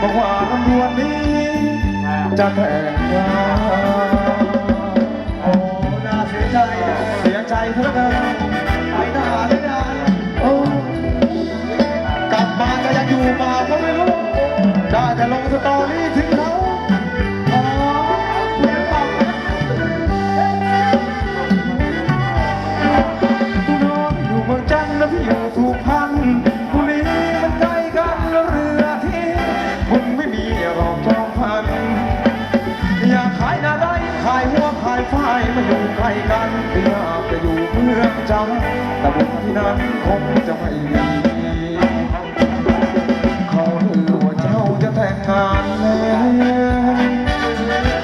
บอกว่าลำดวนนี้ จะแต่งงานโอ้น่าเสียใจ เสียใจเท่านั้นไปหน้าเลยนะโอ้กลับมาจะยังอยู่มาก็ไม่รู้ ได้แต่ลงสตอรี่ถึงเขา จำแต่บุญที่นั้นคงจะไม่มีเขาคือว่าเจ้าจะแต่งงานแล้ว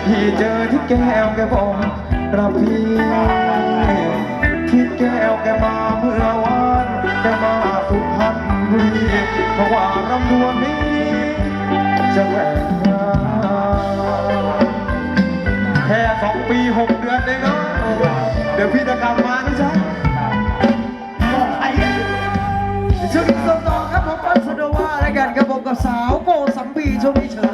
พี่เจอที่แก้วแกบอกกระพี่ที่แก้วแกมาเมื่อวานแกมาสุพรรณบุรีเพราะว่ารำดวนนี้จะแหว สาวโกสัมพีช่วงนี้เฉย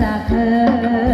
จากเธอ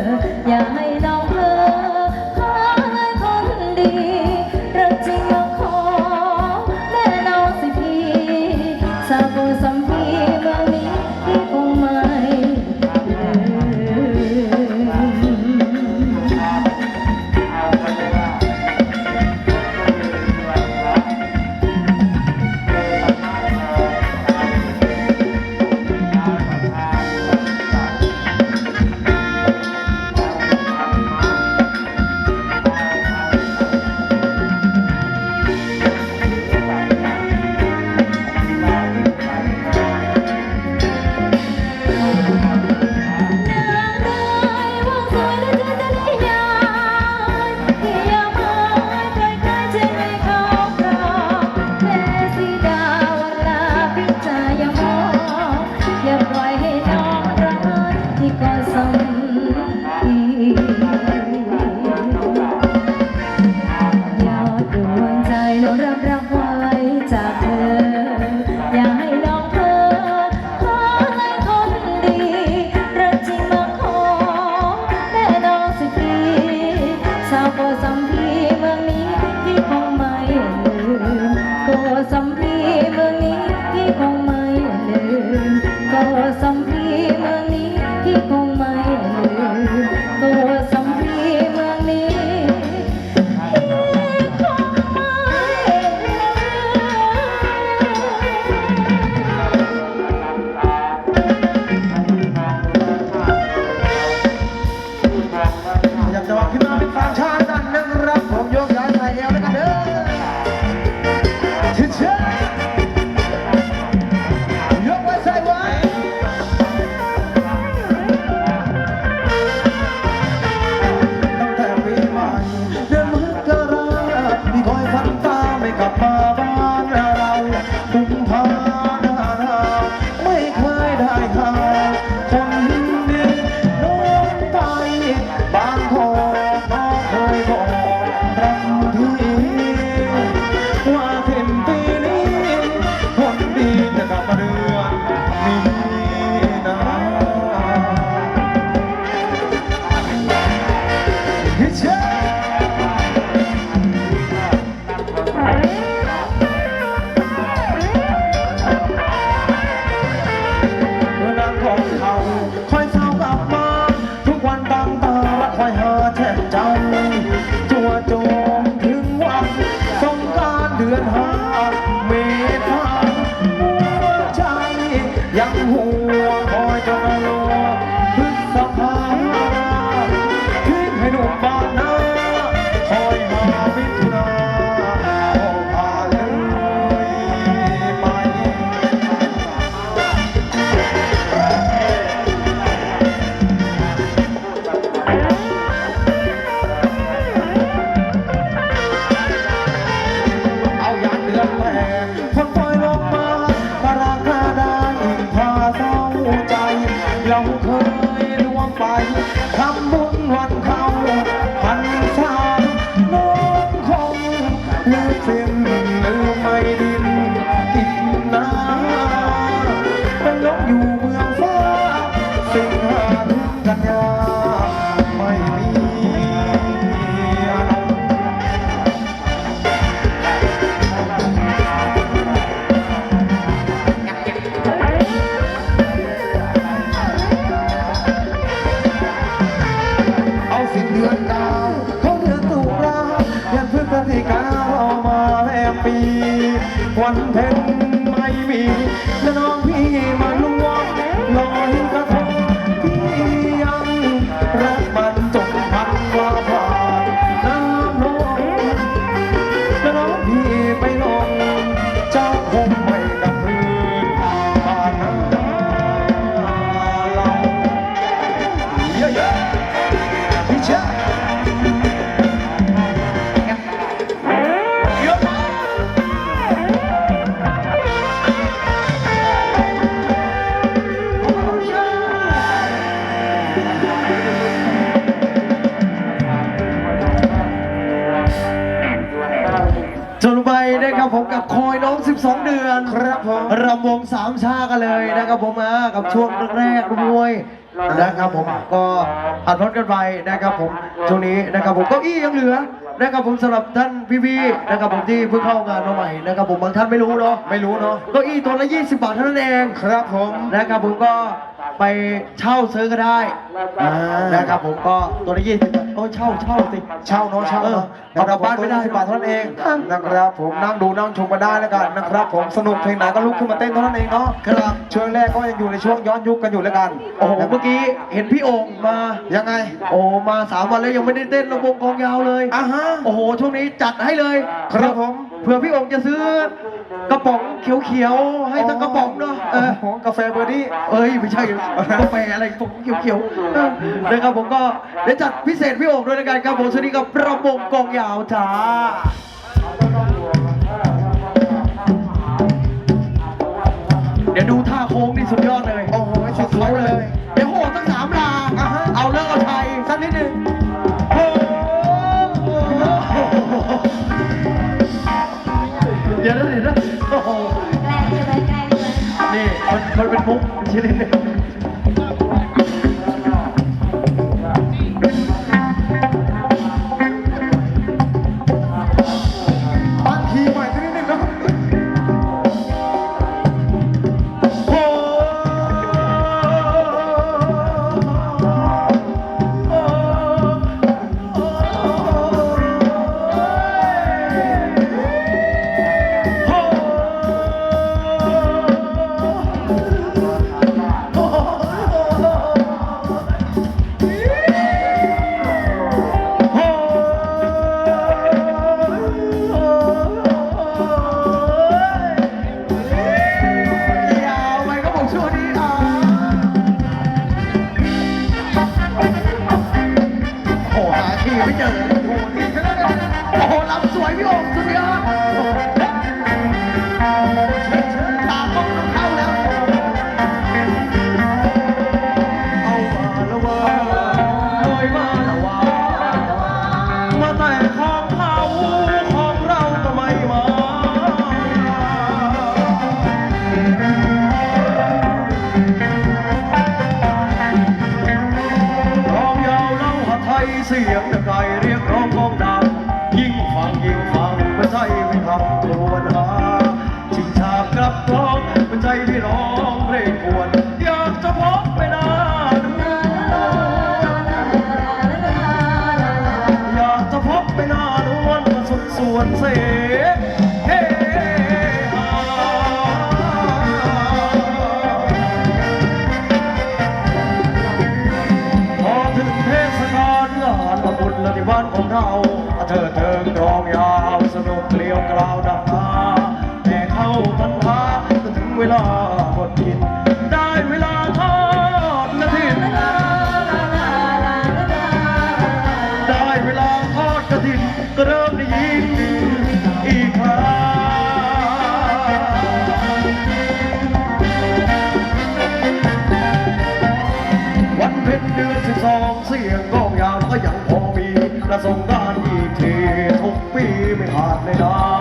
มมากับช่วงแรกๆมวยนะครับผมก็อัดรถกันไปนะครับผมช่วงนี้นะครับผมเก้าอี้ยังเหลือนะครับผมสำหรับท่านพี่ๆนะครับผมที่เพิ่งเข้างานมาใหม่นะครับผมบางท่านไม่รู้เนาะไม่รู้เนาะเก้าอี้ตัวละ 20 บาทเท่านั้นเองครับผมนะครับผมก็ ไปเช่าซื้อก็ได้อ่านะครับผมก็ตัวละ20บาทโอ้เช่าเช่าสิ เช่าเนาะเช่าเนาะเออเอากลับบ้านไม่ได้สิบบาทเท่านั้นเองนะครับผมนั่งดูนั่งชมมาได้แล้วกันนะครับ ผมสนุกเพลงไหนก็ลุกขึ้นมาเต้นเท่านั้นเองเนาะครับช่วงแรกก็ยังอยู่ในช่วงย้อนยุคกันอยู่แล้วกันโอ้โหเมื่อกี้เห็นพี่โอ่งมา ยังไงโอ้มาสามวันแล้วยังไม่ได้เต้นระวงกองยาวเลยอะฮะโอ้โหช่วงนี้จัดให้เลยครับผมเผื่อพี่โองค์จะซื้อกระป๋องเขียวๆให้ทั้งกระป๋องเนาะเอโอ้อโหกาแฟเบอร์ดี้เอ้ยไม่ใช่กาแฟอะไรผมเขียวๆเออนะครับผมก็เดี๋ยวจัดพิเศษพี่โองค์ด้วยในการครับผมสวัสดีกับระวงกองยาวจ้าเดี๋ยวดูท่าโค้งนี่สุดยอดเลย โอ้โหสุดสวยเลย เดี๋ยวโหตั้งสามลาอะฮะเอาเลิกเอาชัยสักนิดหนึ่งโอ้โหเดี๋ยวนะเดี๋ยวนะโอ้โหแกล้งใช่ไหมแกล้งใช่ไหมนี่มันมันเป็นมุกชิ้นนี้ตั้ง 哎。 เพ็ญเดือนสิบสองเสียงก้องยาวก็ยังพอมีและส่งกานอีกทีทุกปีไม่ขาดเลยนะ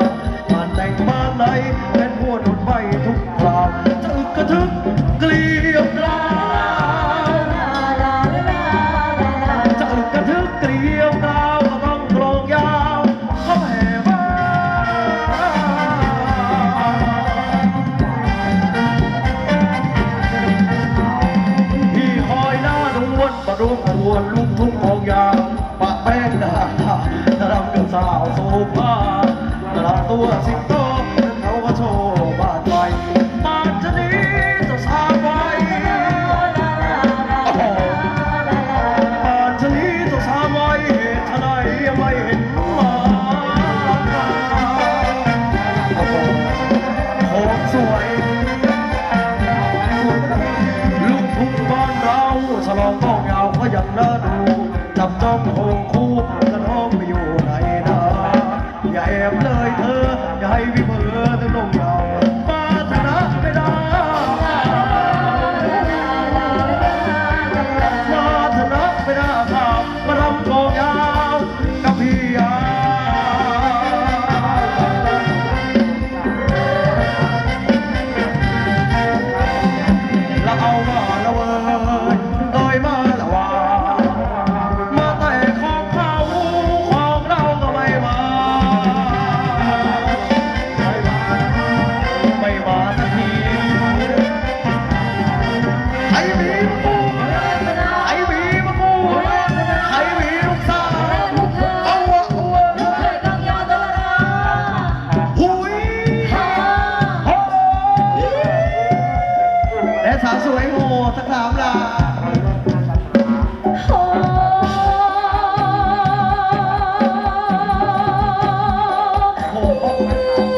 นะครับ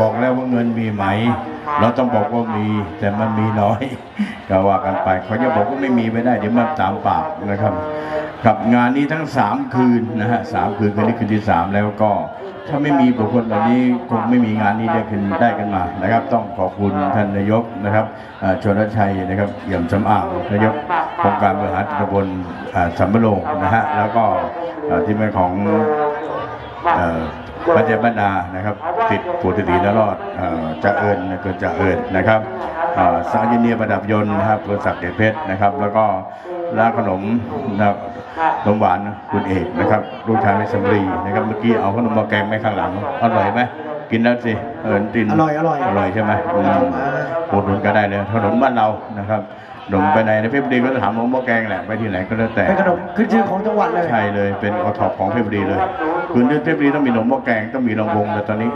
บอกแล้วว่าเงินมีไหม เราต้องบอกว่ามี แต่มันมีน้อยก็ว่ากันไปเขาจะบอกว่าไม่มีไม่ได้เดี๋ยวมันตามปากนะครับกับงานนี้ทั้ง 3 คืนนะฮะสามคืนคืนนี้คืนที่ 3 แล้วก็ถ้าไม่มีบุคคลเหล่านี้คงไม่มีงานนี้ได้ขึ้นได้กันมานะครับ ต้องขอบคุณท่านนายกนะครับชนชัยนะครับเอี่ยมสำอางนายกองค์การบริหารตำบลอ่าสัมมะโรงนะฮะแล้วก็ที่เป็นของ ปัญญาบรรดานะครับ ติดปูติตีนรอดเอ่อจะเอิญเกินจะเอิญนะครับเอ่อสารยินเนียประดับยนต์นะครับบริษัทเดชเพชรนะครับ แล้วก็ร้านขนมนะครับขนมหวานคุณเอกนะครับลูกชายในสำลีนะครับเมื่อกี้เอาขนมมาแกงไว้ข้างหลังอร่อยไหมกินแล้วสิเอิญตินอร่อยอร่อยอร่อยใช่ไหมอืมครับอุดหนุนก็ได้เลยขนมบ้านเรานะครับข นมไปไหนในเพชรบุรีก็จะถามว่าหม้อแกงแหละไปที่ไหนก็แล้วแต่เป็นขนมขึ้นชื่อของจังหวัดเลยใช่เลยเป็นอทอปของเพชรบุรีเลยคืนนี้เพชรบุรีต้องมีหนมหม้อแกงต้องมีลำวงแต่ตอนนี้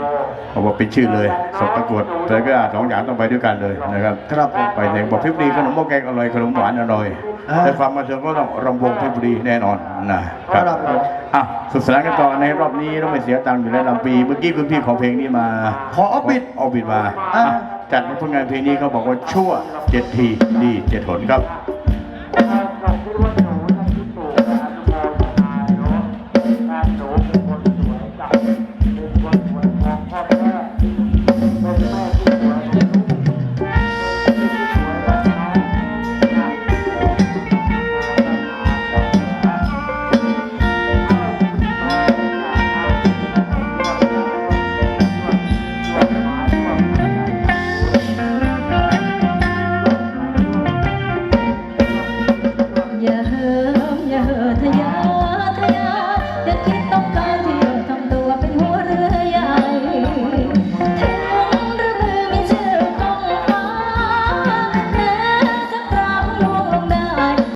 เอาบอกเป็นชื่อเลยสอบประกวดแต่ก็สองอย่างต้องไปด้วยกันเลยนะครับครับผมไปไหนบอกเพชรบุรีขนมหม้อแกงอร่อยขนมหวานอร่อยอ่าแต่ความมาเชิงก็ต้องรำวงเพชรบุรีแน่นอนนะครับครับผมอะสุดสนานกันต่อในรอบนี้ต้องไปเสียตังค์อยู่ในลำปี เมื่อกี้คุณพี่ขอเพลงนี้มา ขอออฟบิดออฟบิดมาอ่าอะ จัดในผลงานเพลงนี้เขาบอกว่าชั่วเจ็ดทีดีเจ็ดหนครับ